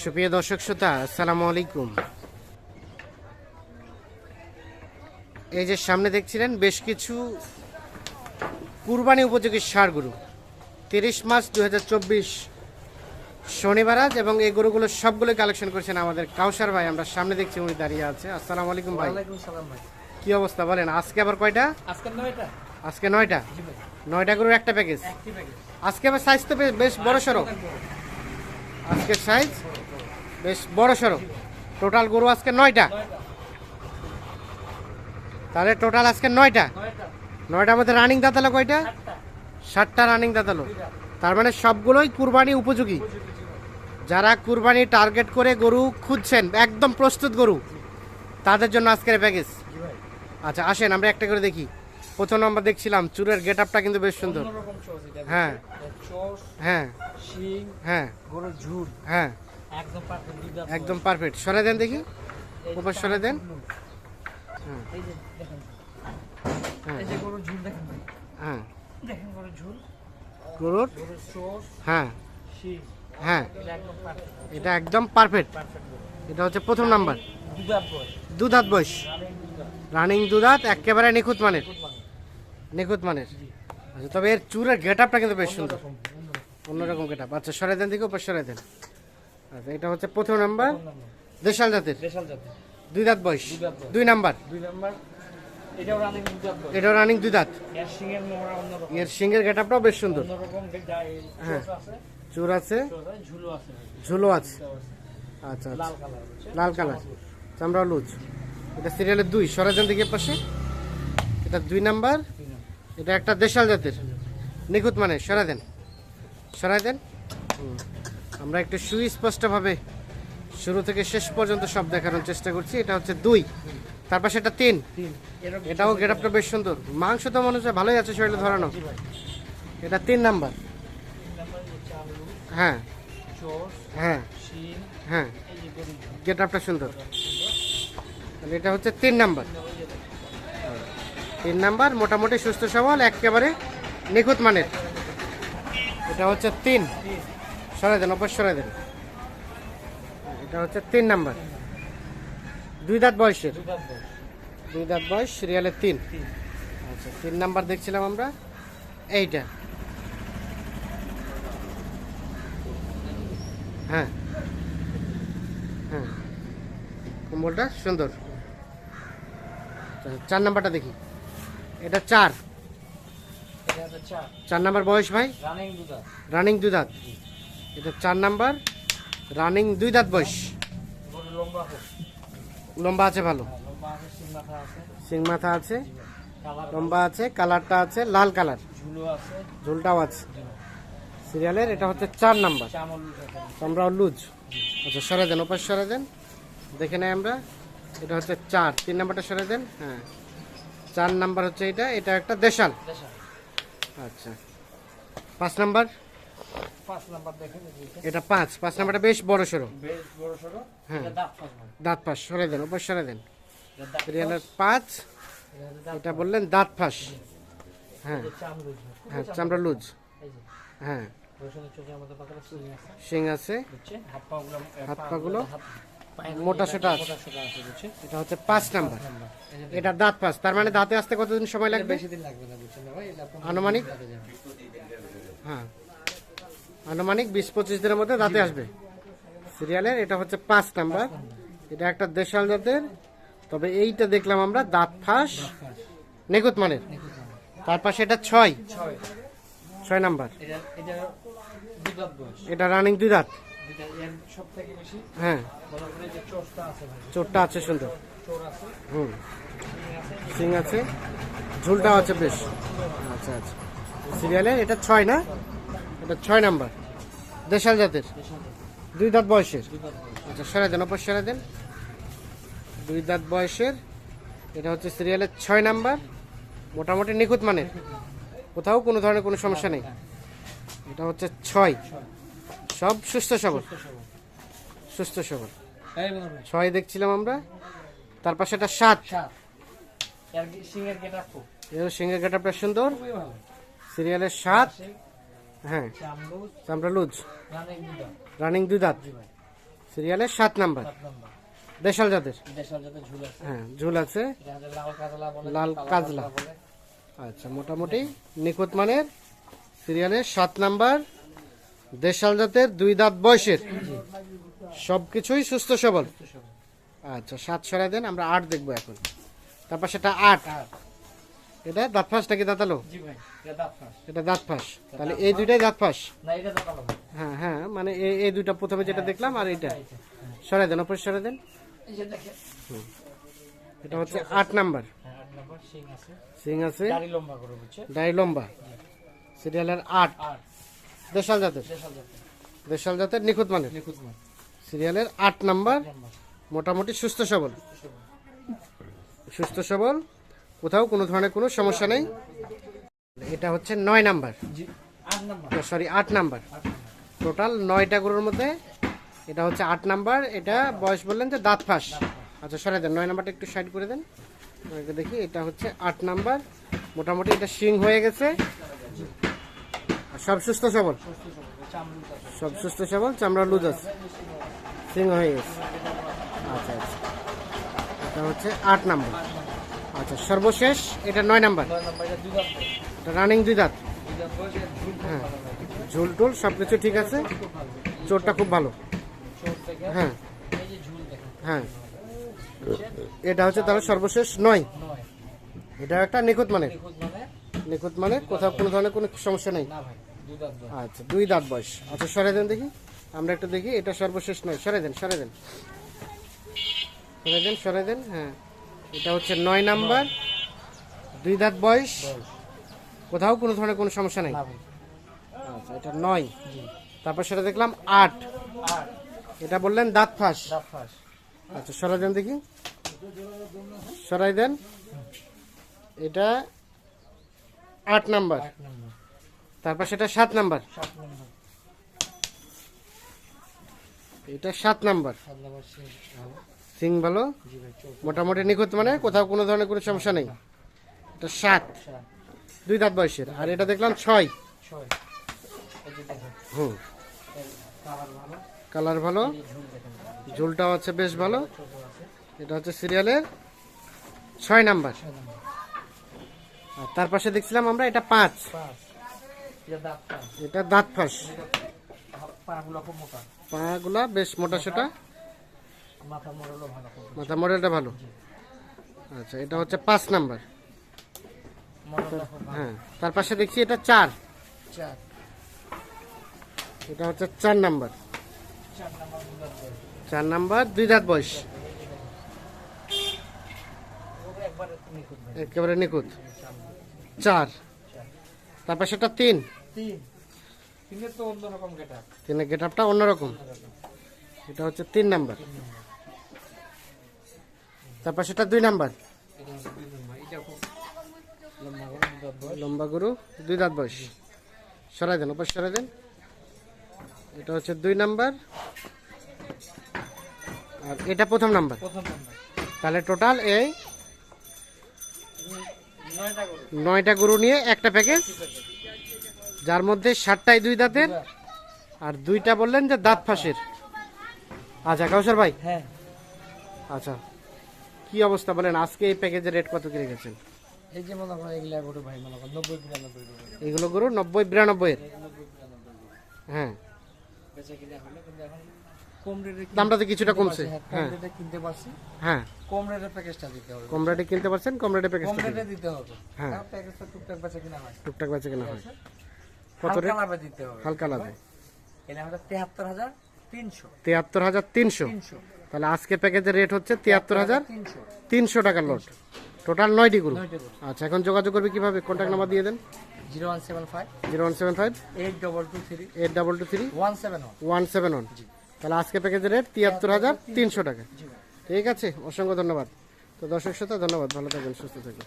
সুপ্রিয় দর্শক শ্রোতা আসসালামু আলাইকুম। এই যে সামনে দেখছিলেন বেশ কিছু কুরবানি উপযোগী সার গরু। তিরিশ মার্চ দু শনিবার আজ এবং এই গরুগুলো সবগুলো কালেকশন করেছেন আমাদের কাউসার ভাই। আমরা সামনে দেখছি উনি দাঁড়িয়ে আছে। আসসালামু আলাইকুম ভাই। কি অবস্থা বলেন আজকে আবার কয়টা? আজকে নয়টা। আজকে নয়টা? নয়টা গরুর একটা প্যাকেজ আজকে আবার সাইজ তো বেশ- বেশ বড় সড়ো আজকের সাইজ বেশ বড় সড়ো। টোটাল গরু আজকে নয়টা। তাহলে টোটাল আজকে নয়টা। নয়টা নয়টার মধ্যে রানিং দাঁতালো কয়টা? ষাটটা রানিং দাঁতালো। তার মানে সবগুলোই কুরবানি উপযোগী। যারা কুরবানি টার্গেট করে গরু খুঁজছেন একদম প্রস্তুত গরু তাদের জন্য আজকের প্যাকেজ আচ্ছা আসেন আমরা একটা করে দেখি। প্রথম নম্বর দেখছিলাম চুরের গেট আপটা কিন্তু বেশ সুন্দর। হ্যাঁ। হ্যাঁ। হ্যাঁ। হ্যাঁ। একদম পারফেক্ট একদম পারফেক্ট সরে দেন দেখি। উপর সরে দেন। হ্যাঁ। হ্যাঁ। গরুর হ্যাঁ। হ্যাঁ। এটা একদম পারফেক্ট এটা হচ্ছে প্রথম নাম্বার। দুধাত বয়স। রানিং দুধাত একেবারে নিখুঁত মানের। মানে নিখুঁত মানের। আচ্ছা তবে এর চুরের গেট আপটা কিন্তু বেশ সুন্দর। অন্যরকম। গেট আপ আচ্ছা সরে দেন দিকে উপর সরে দেন। আচ্ছা এটা হচ্ছে প্রথম নাম্বার। দেশাল জাতের? দেশাল জাতের। দুই দাঁত বয়স? দুই নাম্বার? দুই নাম্বার। এটাও রানিং দুই দাঁত এর গেট আপটাও বেশ সুন্দর। হ্যাঁ। আছে। চুর আছে? ঝুলো। আচ্ছা আচ্ছা। লাল কালার চামড়া লুজ। এটা সিরিয়ালের দুই। সরাজন দিকে পাশে। এটা দুই নাম্বার। এটা একটা দেশাল জাতের। নিখুঁত মানে সরা দেন। সরাই দেন। হুম। আমরা একটু সুস্পষ্টভাবে শুরু থেকে শেষ পর্যন্ত সব দেখানোর চেষ্টা করছি। এটা হচ্ছে দুই তার পাশে এটা তিন। এটাও গেট আপটা বেশ সুন্দর। মাংস তো মনে হচ্ছে ভালোই আছে শরীরে ধরানো। এটা তিন নাম্বার। হ্যাঁ। হ্যাঁ। হ্যাঁ। গেট আপটা সুন্দর। তাহলে এটা হচ্ছে তিন নাম্বার। তিন নাম্বার মোটামুটি সুস্থ সবল একেবারে নিখুঁত মানের। এটা হচ্ছে তিন। সরাই দেন অবশ্য সরাই দেন। এটা হচ্ছে তিন নাম্বার। দুই দাঁত বয়সের? দুই দাঁত বয়স। সিরিয়ালের তিন। আচ্ছা তিন নাম্বার দেখছিলাম আমরা। এইটা। হ্যাঁ। হ্যাঁ। কম্বলটা সুন্দর। আচ্ছা, চার নাম্বারটা দেখি। এটা চার। চার। নাম্বার বয়স ভাই? রানিং দুধার রানিং দুই দাঁত। এটা চার নাম্বার। রানিং দুই দাঁত বয়স। লম্বা আছে ভালো। সিং মাথা আছে। লম্বা আছে, কালারটা আছে, লাল কালার। ঝোলটাও আছে। সিরিয়ালের, এটা হচ্ছে চার নাম্বার। আমরা লুজ। আচ্ছা সরে দেন, ওপাশ সরে দেন। দেখে নেই আমরা। এটা হচ্ছে চার। তিন নাম্বারটা সরে দেন। হ্যাঁ। চার নাম্বার হচ্ছে এটা। এটা একটা দেশাল। আচ্ছা। পাঁচ নাম্বার। পাঁচ এটা। পাঁচ পাঁচ নাম্বারটা বেশ বড় সড়ো বেশ বড় সড়ো হ্যাঁ। দাঁত পাঁচ ভাই দাঁত পাশ সরে দেন ওপাশ সরে দেন। এটা পাঁচ। পাঁচ, এটা বললেন দাঁত ফাঁস হ্যাঁ। হ্যাঁ চামড়া। লুজ। হ্যাঁ। সুই আছে। শিং আছে। হাত পা গুলো। পাগুলো মোটা সোটা আছে। মোটা সোটা আছে বুঝছে এটা হচ্ছে পাঁচ নাম্বার। এটা দাঁত পাস তার মানে দাঁতে আসতে কতদিন সময় লাগবে? বেশি দিন লাগবে না বুঝছেন না ভাই? এটা আপনার আনুমানিক? হ্যাঁ। আনুমানিক বিশ পঁচিশ দিনের মধ্যে দাঁতে আসবে। সিরিয়ালের এটা হচ্ছে পাঁচ নাম্বার। এটা একটা দেশাল জাতের। তবে এইটা দেখলাম আমরা দাঁত ফাঁস নিখুঁত মানের। তার পাশে এটা ছয়। ছয়। নাম্বার। এটা রানিং দুই দাঁত। হ্যাঁ। চোরটা আছে সুন্দর। হুম। সিং আছে। ঝুলটাও আছে বেশ। আচ্ছা আচ্ছা। সিরিয়ালের এটা ছয় না? এটা ছয় নাম্বার। দেশাল জাতের। দুই দাঁত বয়সের। আচ্ছা সরে দেন অপর সরে দেন। দুই দাঁত বয়সের। এটা হচ্ছে সিরিয়ালের ছয় নাম্বার। মোটামুটি নিখুঁত মানের। কোথাও কোনো ধরনের কোনো সমস্যা নেই। এটা হচ্ছে ছয়। সব সুস্থ সবল। সুস্থ সবল। ছয় দেখছিলাম আমরা। তার পাশে একটা সাত। সিংয়ের গেট আপ গেটআপটা সুন্দর। সিরিয়ালের সাত। হ্যাঁ। চামড়া লুজ রানিং দুই দাঁত। সিরিয়ালের সাত নাম্বার। দেশাল জাতের। হ্যাঁ ঝুল আছে। লাল কাজলা আচ্ছা মোটামুটি নিখুঁত মানের সিরিয়ালের সাত নাম্বার। দেশাল জাতের দুই দাঁত বয়সের। সব কিছুই সুস্থ সবল। আচ্ছা সাত সরাই দেন আমরা আট দেখব এখন। তারপর সেটা আট। এটা দাঁত ফাঁস নাকি দাঁতালো? এটা দাঁত ফাঁস এটা তাহলে এই দুইটাই দাঁত ফাঁস এটা হ্যাঁ হ্যাঁ মানে এই এই দুইটা প্রথমে যেটা দেখলাম আর হ্যাঁ। সরাই দেন অপর সরাই দেন। এটা হচ্ছে আট নাম্বার। হ্যাঁ সিং আছে। করে বুঝছে ডাই লম্বা। সিরিয়ালের আট। দেশাল জাতের। দেশাল জাতের। নিখুঁত মানের। সিরিয়ালের আট নম্বর। মোটামুটি সুস্থ সবল। সুস্থ সবল। কোথাও কোনো ধরনের কোনো সমস্যা নেই। এটা হচ্ছে নয় নাম্বার। সরি আট নাম্বার। টোটাল নয়টা গরুর মধ্যে এটা হচ্ছে আট নাম্বার। এটা বয়স বললেন যে দাঁত ফাঁস। আচ্ছা সরে দেন নয় নাম্বারটা একটু সাইড করে দেন। দেখি এটা হচ্ছে আট নাম্বার। মোটামুটি এটা শিং হয়ে গেছে। সব সুস্থ সবল? সব সুস্থ সবল চামড়া লুজ আছে। শিং হয়ে গেছে। আচ্ছা আচ্ছা। এটা হচ্ছে আট নাম্বার। আচ্ছা সর্বশেষ এটা নয় নাম্বার। এটা রানিং দুই দাঁত। ঝুল হ্যাঁ। লাগে। টুল সব কিছু ঠিক আছে? চোরটা খুব ভালো। হ্যাঁ। ঝুল হ্যাঁ। এটা হচ্ছে তাহলে সর্বশেষ নয়। এটা একটা নিখুঁত মানে নিখুঁত মানে কোথাও কোনো ধরনের কোনো সমস্যা নেই। আচ্ছা দুই দাঁত বয়স। আচ্ছা সরে দেন দেখি। আমরা একটু দেখি এটা সর্বশেষ নয়। সরে দেন সরে দেন। সরে দেন সরে দেন হ্যাঁ। এটা হচ্ছে নয় নাম্বার। দুই দাঁত বয়স। কোথাও কোনো ধরনের কোনো সমস্যা নেই? আচ্ছা এটা নয়। তারপর সেটা দেখলাম আট। এটা বললেন দাঁত ফাঁস। আচ্ছা সরাই দেন দেখি। সরাই দেন। এটা আট নাম্বার। তারপর সেটা সাত নাম্বার। এটা সাত নম্বর। সিং ভালো? মোটামুটি নিখুঁত মানে? কোথাও কোনো ধরনের কোনো সমস্যা নেই? এটা সাত। দুই দাঁত বয়সের। আর এটা দেখলাম ছয়। হুম। কালার ভালো। ঝোলটাও আছে বেশ ভালো। এটা হচ্ছে সিরিয়ালের ছয় নাম্বার। আর তার পাশে দেখছিলাম আমরা, এটা পাঁচ। এটা দাঁত ফাঁস। মোটা পাগুলা বেশ মোটা সোটা। মাথা মডেলটা ভালো? আচ্ছা এটা হচ্ছে পাঁচ নাম্বার। হ্যাঁ তার পাশে দেখছি এটা চার। এটা হচ্ছে চার নাম্বার। চার নম্বর দুই দাঁত বয়স। একবারে নিখুঁত চার। তারপর সেটা তিন। তিন। তিনের গেট আপটা অন্যরকম। এটা হচ্ছে তিন নাম্বার। তারপর সেটা দুই নাম্বার। লম্বা গরু দুই দাঁত বয়স। সরাই দেন ওপর সরাই দেন। এটা হচ্ছে দুই নাম্বার। আর এটা প্রথম নাম্বার। তাহলে টোটাল এই নয়টা গরু নিয়ে একটা প্যাকেজ যার মধ্যে ষাটটাই দুই দাঁতের। আর দুইটা বললেন যে দাঁত ফাঁসের। আচ্ছা কাউসার ভাই। হ্যাঁ। আচ্ছা কি অবস্থা বলেন? আজকে এই প্যাকেজের রেট কত কিনে গেছেন? এই যে মনে করেন এগুলো গরু ভাই মনে করেন নব্বই বিরানব্বই এগুলো গরু নব্বই বিরানব্বই এর? হ্যাঁ।, হ্যাঁ, হ্যাঁ। কম কিছুটা কমছে। হ্যাঁ কিনতে পারছি। হ্যাঁ। প্যাকেজটা দিতে হবে কিনতে পারছেন প্যাকেজ দিতে হবে। হ্যাঁ। প্যাকেজটা টুকটাক হয়। টুকটাক হয়। কত রেট দিতে হবে। হালকা তাহলে আজকে প্যাকেজের রেট হচ্ছে তিয়াত্তর হাজার তিনশো টাকার লট টোটাল নয়টি গরু নয়টা গরু আচ্ছা এখন যোগাযোগ করবে কীভাবে? কন্ট্যাক্ট নাম্বার দিয়ে দেন। Zero one seven five. Zero one seven five. Eight double two three. Eight double two three. One seven one. One seven one. তাহলে আজকে প্যাকেজের রেট তিয়াত্তর হাজার তিনশো টাকা। ঠিক আছে অসংখ্য ধন্যবাদ। তো দর্শক শ্রোতা ধন্যবাদ। ভালো থাকবেন সুস্থ থাকবেন।